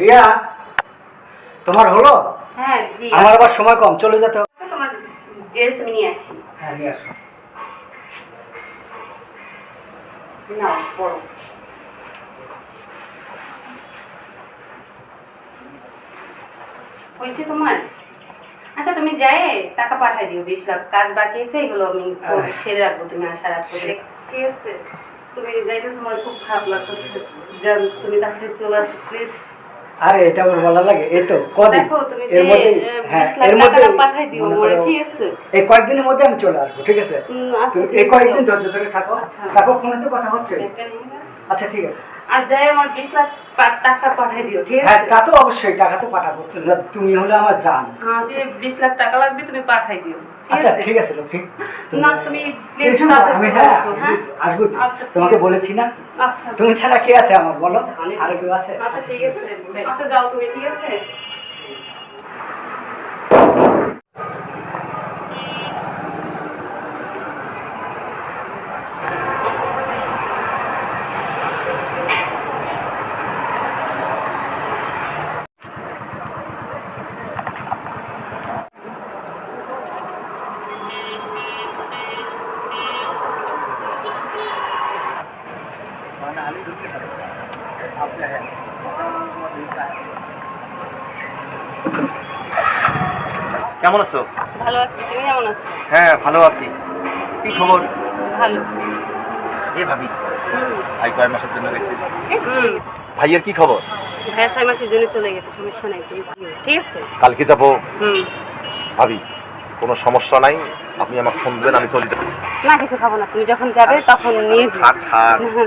রিয়া তোমার হলো? হ্যাঁ জি। আমার আবার সময় কম চলে যেতে হবে। তোমার ড্রেস নিয়ে আসি। হ্যাঁ নিয়ে আসো। নাও পড়ো হয়েছে তোমার? আচ্ছা তুমি যাই টাকা পাঠাই দিও বিশ লাখ। কাজ বাকি আছে এগুলো আমি সেরে রাখব তুমি আগ করে ঠিক আছে? তুমি যাইতে তোমার খুব খারাপ লাগতেছে। যান তুমি তাহলে চলে আসো প্লিজ আরে এটা আমার ভালো লাগে। এই তো কদিন? এর মধ্যে হ্যাঁ এর মধ্যে পাঠাই দিও মনে ঠিক আছে? এই কয়েকদিনের মধ্যে আমি চলে আসব ঠিক আছে? আচ্ছা, এই কয়েকদিন ধৈর্য ধরে থাকো। আচ্ছা। তারপর ফোনে তো কথা হচ্ছে। আচ্ছা ঠিক আছে। আর যাই আমার বিশ লাখ টাকা পাঠাই দিও ঠিক হ্যাঁ তা তো অবশ্যই টাকা তো পাঠাবো তুমি হলে আমার জান। আচ্ছা। বিশ লাখ টাকা লাগবে তুমি পাঠাই দিও আচ্ছা ঠিক আছে লক্ষ্মী না তুমি প্লিজ আমি হ্যাঁ আসব। আচ্ছা, তোমাকে বলেছি না? আচ্ছা। তুমি ছাড়া কে আছে আমার বলো? আর কেউ আছে? আচ্ছা ঠিক আছে। আচ্ছা যাও তুমি ঠিক আছে? কেমন আছো? ভালো আছি। তুমি কেমন আছো? হ্যাঁ ভালো আছি। কি খবর? ভালো। এ ভাবি ভাই কয় মাসের জন্য গেছি? হুম। ভাইয়ের কি খবর? ভাইয়া ছয় মাসের জন্য চলে গেছে সমস্যা নাই তুমি। ঠিক আছে? কালকে যাব। হুম। ভাবি কোনো সমস্যা নাই। আপনি আমাকে ফোন দেবেন আমি চলে যাব। না কিছু খাব না। তুমি যখন যাবে তখন নিয়ে যাবে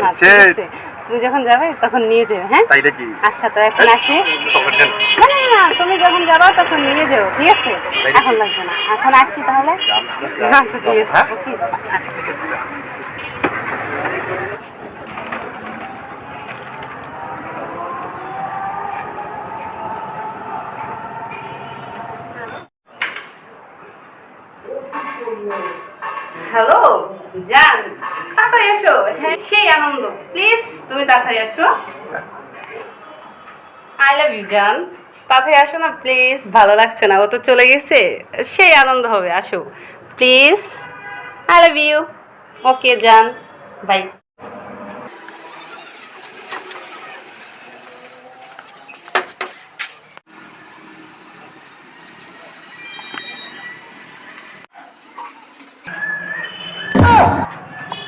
না, ঠিক আছে। তুমি যখন যাবে তখন নিয়ে যাবে হ্যাঁ? তাই নাকি আচ্ছা তো এখন আসি। না না তুমি যখন যাবা তখন নিয়ে যাও ঠিক আছে? এখন লাগবে না। এখন আসছি তাহলে। যান, আচ্ছা ঠিক আছে। হ্যালো, জান, তাড়াতাড়ি এসো হ্যাঁ সেই আনন্দ। প্লিজ, তুমি তাড়াতাড়ি আসো আই লাভ ইউ জান। তাড়াতাড়ি আসো না, প্লিজ, ভালো লাগছে না, ও তো চলে গেছে। সেই আনন্দ হবে, আসো। Please I love you okay, জান বাই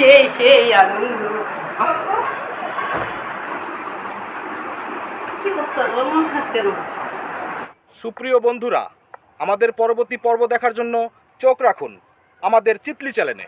সেই সেই আনন্দ। সুপ্রিয় বন্ধুরা, আমাদের পরবর্তী পর্ব দেখার জন্য চোখ রাখুন। আমাদের চিতলি চ্যানেলে।